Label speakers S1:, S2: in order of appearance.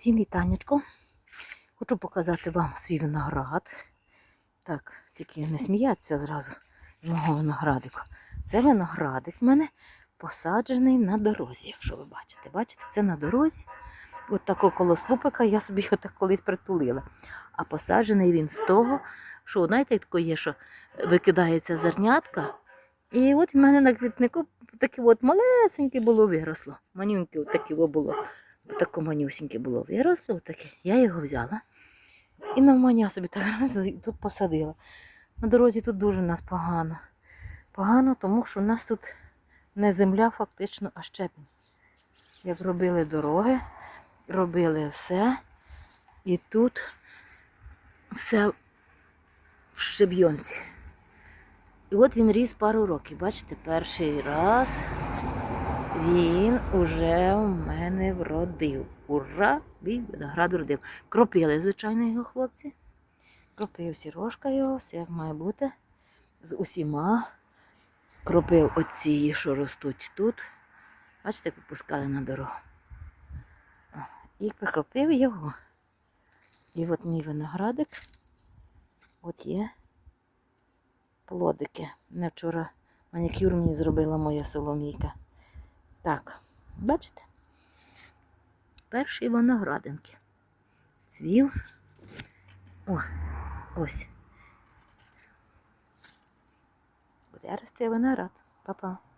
S1: Всім вітанечко. Хочу показати вам свій виноград. Так, тільки не сміяться зразу з мого виноградику. Це виноградик в мене посаджений на дорозі, якщо ви бачите. Бачите, це на дорозі. От такого коло слупика я собі його так колись притулила. А посаджений він з того, що, знаєте, як тако є, що викидається зернятка. І от в мене на квітнику таке от малесеньке було виросло. Манюньке от таке було. Таке манюсіньке було виросло, отаке. Я його взяла. І навмання собі так раз тут посадила. На дорозі тут дуже у нас погано. Погано, тому що у нас тут не земля фактично, а щебінь. Як робили дороги, робили все. І тут все в щебйонці. І от він ріс пару років. Бачите, перший раз він уже у мене вродив. Ура! Мій виноград вродив. Кропили, звичайно, його хлопці. Кропив сірошка його, все як має бути. З усіма. Кропив оці, що ростуть тут. Бачите, попускали на дорогу. І прикропив його. І от мій виноградик. От є плодики. Не вчора манікюр мені зробила моя соломійка. Так, бачите? Перші виноградинки. Цвів. О, ось. Буде рости виноград. Па-па.